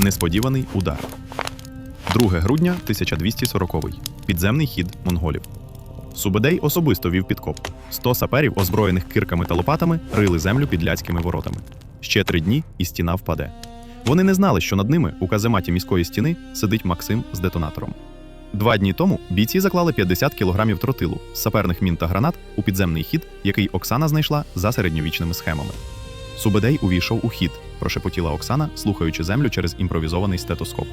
Несподіваний удар. 2 грудня 1240 Підземний хід монголів. Субедей особисто вів підкоп. 100 саперів, озброєних кирками та лопатами, рили землю під ляцькими воротами. Ще три дні і стіна впаде. Вони не знали, що над ними у казематі міської стіни сидить Максим з детонатором. Два дні тому бійці заклали 50 кілограмів тротилу саперних мін та гранат у підземний хід, який Оксана знайшла за середньовічними схемами. Субедей увійшов у хід, прошепотіла Оксана, слухаючи землю через імпровізований стетоскоп.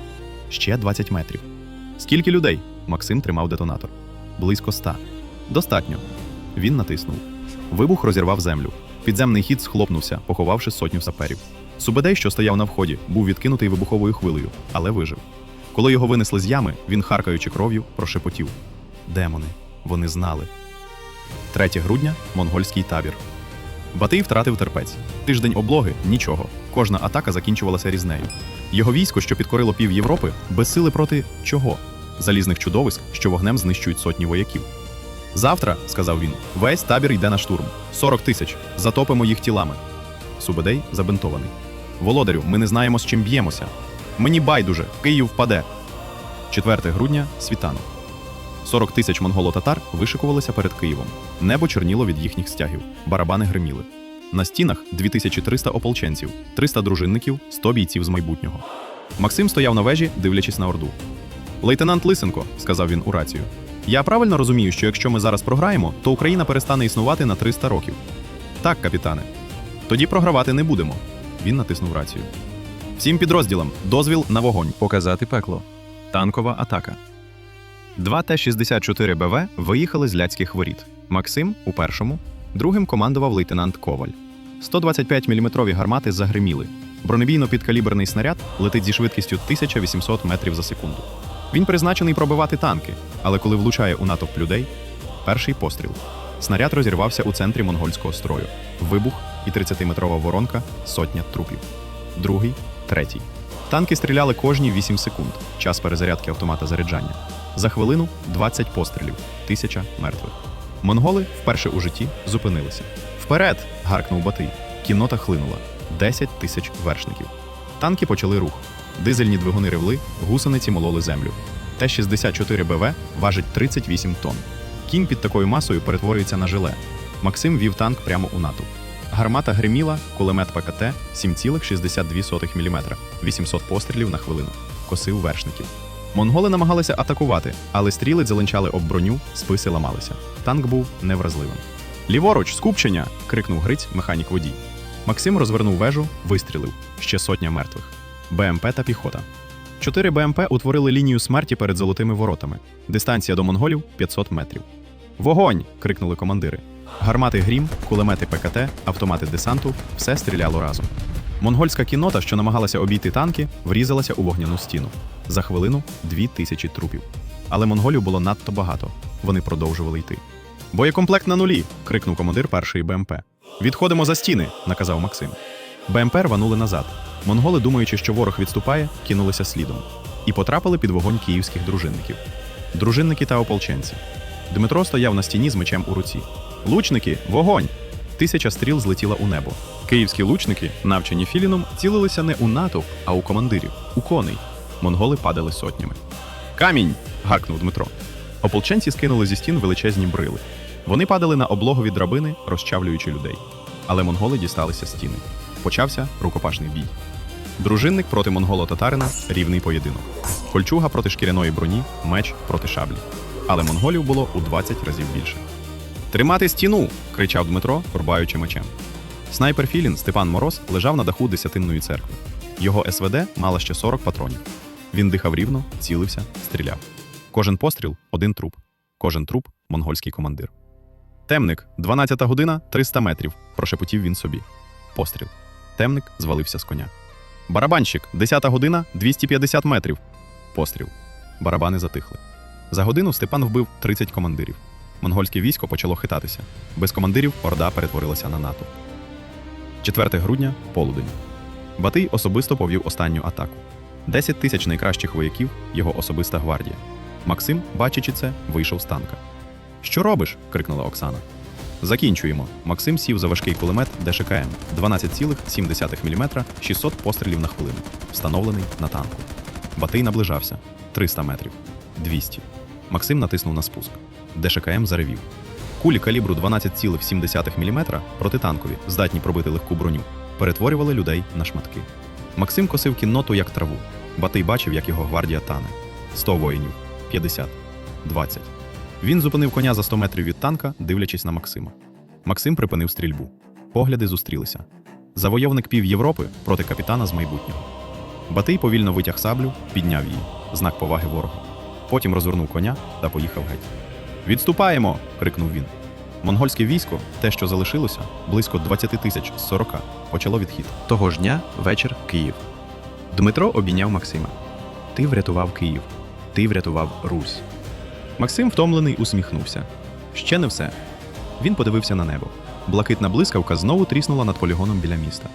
Ще 20 метрів. Скільки людей? Максим тримав детонатор. Близько ста. Достатньо. Він натиснув. Вибух розірвав землю. Підземний хід схлопнувся, поховавши сотню саперів. Субедей, що стояв на вході, був відкинутий вибуховою хвилею, але вижив. Коли його винесли з ями, він, харкаючи кров'ю, прошепотів: Демони, вони знали. 3 грудня монгольський табір. Батий втратив терпець. Тиждень облоги нічого. Кожна атака закінчувалася різнею. Його військо, що підкорило пів Європи, безсили проти чого? Залізних чудовиськ, що вогнем знищують сотні вояків. Завтра, сказав він, весь табір йде на штурм. 40 тисяч. Затопимо їх тілами. Субедей забинтований. Володарю, ми не знаємо, з чим б'ємося. Мені байдуже, Київ впаде. 4 грудня світанок. 40 тисяч монголо-татар вишикувалися перед Києвом. Небо чорніло від їхніх стягів, барабани гриміли. На стінах 2300 ополченців, 300 дружинників, 100 бійців з майбутнього. Максим стояв на вежі, дивлячись на орду. Лейтенант Лисенко, сказав він у рацію. Я правильно розумію, що якщо ми зараз програємо, то Україна перестане існувати на 300 років. Так, капітане. Тоді програвати не будемо. Він натиснув рацію. Всім підрозділам дозвіл на вогонь. Показати пекло. Танкова атака. Два Т-64 БВ виїхали з ляцьких воріт. Максим у першому, другим командував лейтенант Коваль. 125 мм гармати загриміли. Бронебійно-підкаліберний снаряд летить зі швидкістю 1800 метрів за секунду. Він призначений пробивати танки, але коли влучає у натовп людей, перший постріл. Снаряд розірвався у центрі монгольського строю. Вибух і 30-метрова воронка сотня трупів. Другий, третій. Танки стріляли кожні 8 секунд. Час перезарядки автомата заряджання. За хвилину 20 пострілів, тисяча мертвих. Монголи вперше у житті зупинилися. Вперед! гаркнув Батий. Кіннота хлинула. 10 тисяч вершників. Танки почали рух. Дизельні двигуни ревли, гусениці мололи землю. Т-64 БВ важить 38 тонн. Кінь під такою масою перетворюється на жиле. Максим вів танк прямо у натовп. Гармата гриміла, кулемет ПКТ 7,62 мм, 800 пострілів на хвилину. Косив вершників. Монголи намагалися атакувати, але стріли дзеленчали об броню, списи ламалися. Танк був невразливим. Ліворуч, скупчення! крикнув Гриць, механік водій. Максим розвернув вежу, вистрілив ще сотня мертвих. БМП та піхота. Чотири БМП утворили лінію смерті перед золотими воротами. Дистанція до монголів 500 метрів. Вогонь! крикнули командири. Гармати грім, кулемети ПКТ, автомати десанту все стріляло разом. Монгольська кіннота, що намагалася обійти танки, врізалася у вогняну стіну. За хвилину дві тисячі трупів. Але монголів було надто багато. Вони продовжували йти. Боєкомплект на нулі. крикнув командир першої БМП. Відходимо за стіни, наказав Максим. БМП рванули назад. Монголи, думаючи, що ворог відступає, кинулися слідом і потрапили під вогонь київських дружинників. Дружинники та ополченці. Дмитро стояв на стіні з мечем у руці. Лучники, вогонь! Тисяча стріл злетіла у небо. Київські лучники, навчені філіном, цілилися не у натовп, а у командирів, у коней. Монголи падали сотнями. Камінь. гаркнув Дмитро. Ополченці скинули зі стін величезні брили. Вони падали на облогові драбини, розчавлюючи людей. Але монголи дісталися стіни. Почався рукопашний бій. Дружинник проти монголо-татарина рівний поєдинок. Кольчуга проти шкіряної броні, меч проти шаблі. Але монголів було у 20 разів більше. Тримати стіну! кричав Дмитро, рубаючи мечем. Снайпер Філін Степан Мороз лежав на даху десятинної церкви. Його СВД мало ще 40 патронів. Він дихав рівно, цілився, стріляв. Кожен постріл один труп. Кожен труп монгольський командир. Темник, 12 година, 300 метрів, прошепотів він собі. Постріл. Темник звалився з коня. Барабанщик, 10 година, 250 метрів. Постріл. Барабани затихли. За годину Степан вбив 30 командирів. Монгольське військо почало хитатися. Без командирів Орда перетворилася на НАТО. 4 грудня полудень. Батий особисто повів останню атаку. 10 тисяч найкращих вояків, його особиста гвардія. Максим, бачачи це, вийшов з танка. Що робиш? крикнула Оксана. Закінчуємо. Максим сів за важкий кулемет ДШКМ 12,7 мм, 600 пострілів на хвилину, встановлений на танку. Батий наближався 300 метрів, 200. Максим натиснув на спуск. ДШКМ заревів. Кулі калібру 12,7 мм протитанкові, здатні пробити легку броню, перетворювали людей на шматки. Максим косив кінноту як траву. Батий бачив, як його гвардія тане. 100 воїнів, 50, 20. Він зупинив коня за 100 метрів від танка, дивлячись на Максима. Максим припинив стрільбу. Погляди зустрілися. Завойовник пів Європи проти капітана з майбутнього. Батий повільно витяг саблю, підняв її, знак поваги ворогу. Потім розвернув коня та поїхав геть. Відступаємо! крикнув він. Монгольське військо, те, що залишилося, близько 20 тисяч з 40, почало відхід. Того ж дня вечір Київ. Дмитро обійняв Максима. Ти врятував Київ. Ти врятував Русь. Максим втомлений усміхнувся. Ще не все. Він подивився на небо. Блакитна блискавка знову тріснула над полігоном біля міста.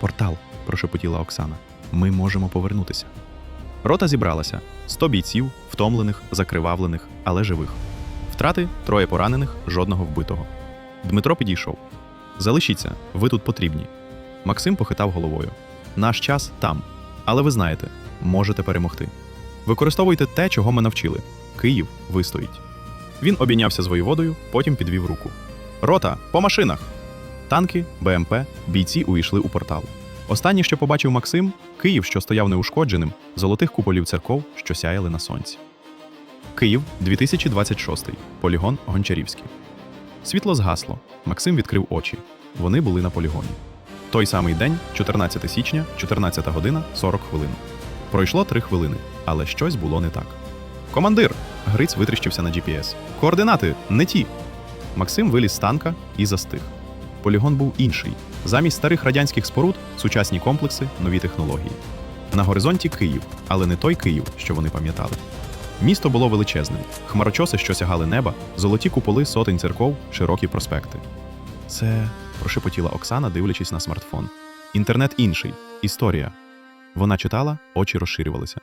Портал, прошепотіла Оксана. Ми можемо повернутися. Рота зібралася: 100 бійців, втомлених, закривавлених, але живих. Втрати троє поранених, жодного вбитого. Дмитро підійшов. Залишіться, ви тут потрібні. Максим похитав головою. Наш час там. Але ви знаєте, можете перемогти. Використовуйте те, чого ми навчили. Київ вистоїть. Він обійнявся з воєводою, потім підвів руку. Рота, по машинах! Танки, БМП, бійці увійшли у портал. Останнє, що побачив Максим, Київ, що стояв неушкодженим, золотих куполів церков, що сяяли на сонці. Київ, 2026. Полігон Гончарівський. Світло згасло. Максим відкрив очі. Вони були на полігоні. Той самий день, 14 січня, 14 година, 40 хвилин. Пройшло три хвилини, але щось було не так. Командир! Гриць витріщився на GPS. Координати не ті. Максим виліз з танка і застиг. Полігон був інший. Замість старих радянських споруд сучасні комплекси, нові технології. На горизонті Київ, але не той Київ, що вони пам'ятали. Місто було величезним, хмарочоси, що сягали неба, золоті куполи сотень церков, широкі проспекти. Це прошепотіла Оксана, дивлячись на смартфон. Інтернет інший, історія. Вона читала, очі розширювалися.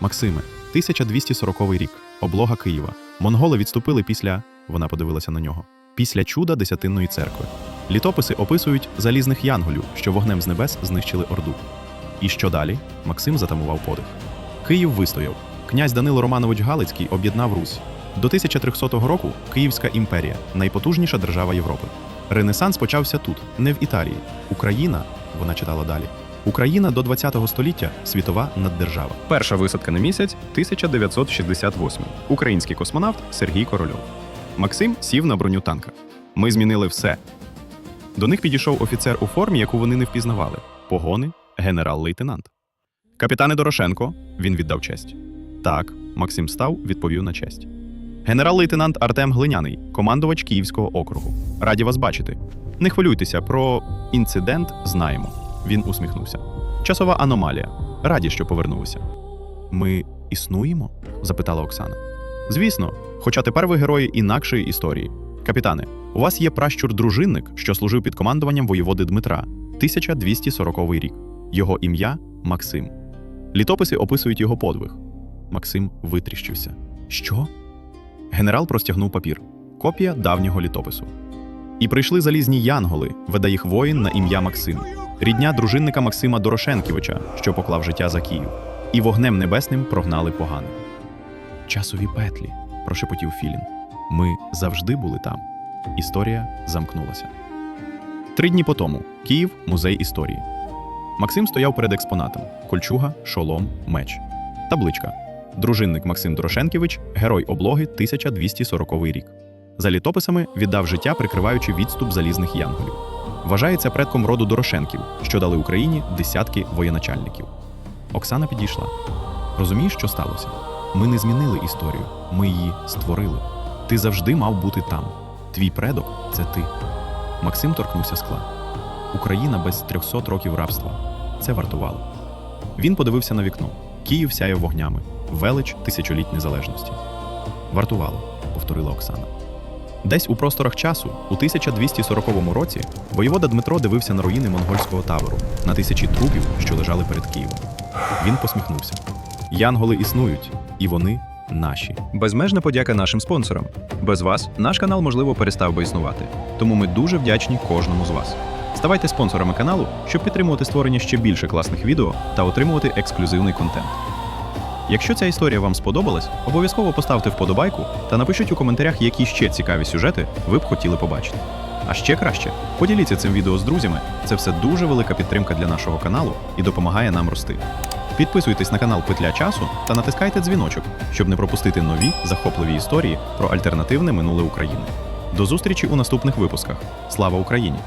Максиме, 1240 рік, облога Києва. Монголи відступили після. Вона подивилася на нього. Після чуда Десятинної церкви. Літописи описують залізних янголів, що вогнем з небес знищили Орду. І що далі? Максим затамував подих. Київ вистояв. Князь Данило Романович Галицький об'єднав Русь. До 1300 року Київська імперія найпотужніша держава Європи. Ренесанс почався тут, не в Італії. Україна, вона читала далі. Україна до 20 століття світова наддержава. Перша висадка на місяць 1968. Український космонавт Сергій Корольов. Максим сів на броню танка. Ми змінили все. До них підійшов офіцер у формі, яку вони не впізнавали. Погони, генерал-лейтенант. Капітане Дорошенко, він віддав честь. Так, Максим став, відповів на честь. Генерал-лейтенант Артем Глиняний, командувач Київського округу. Раді вас бачити. Не хвилюйтеся, про інцидент знаємо. Він усміхнувся. Часова аномалія. Раді, що повернулися. Ми існуємо? запитала Оксана. Звісно, хоча тепер ви герої інакшої історії. Капітане, у вас є пращур-дружинник, що служив під командуванням воєводи Дмитра, 1240 рік. Його ім'я Максим. Літописи описують його подвиг. Максим витріщився. Що? Генерал простягнув папір. Копія давнього літопису. І прийшли залізні янголи, веде їх воїн на ім'я Максим, рідня дружинника Максима Дорошенківича, що поклав життя за Київ, і вогнем небесним прогнали поганих. Часові петлі, прошепотів Філін. Ми завжди були там. Історія замкнулася. Три дні по тому Київ музей історії. Максим стояв перед експонатом: кольчуга, шолом, меч. Табличка. Дружинник Максим Дорошенківич, герой облоги 1240 рік. За літописами віддав життя, прикриваючи відступ залізних янголів. Вважається предком роду Дорошенків, що дали Україні десятки воєначальників. Оксана підійшла. Розумієш, що сталося? Ми не змінили історію, ми її створили. Ти завжди мав бути там. Твій предок це ти. Максим торкнувся скла. Україна без 300 років рабства. Це вартувало. Він подивився на вікно. Київ сяяв вогнями, велич тисячоліть незалежності. Вартувало, повторила Оксана. Десь у просторах часу, у 1240 році, воєвода Дмитро дивився на руїни монгольського табору, на тисячі трупів, що лежали перед Києвом. Він посміхнувся. Янголи існують, і вони наші. Безмежна подяка нашим спонсорам. Без вас наш канал, можливо, перестав би існувати. Тому ми дуже вдячні кожному з вас. Ставайте спонсорами каналу, щоб підтримувати створення ще більше класних відео та отримувати ексклюзивний контент. Якщо ця історія вам сподобалась, обов'язково поставте вподобайку та напишіть у коментарях, які ще цікаві сюжети ви б хотіли побачити. А ще краще, поділіться цим відео з друзями. Це все дуже велика підтримка для нашого каналу і допомагає нам рости. Підписуйтесь на канал Петля часу та натискайте дзвіночок, щоб не пропустити нові захопливі історії про альтернативне минуле України. До зустрічі у наступних випусках. Слава Україні!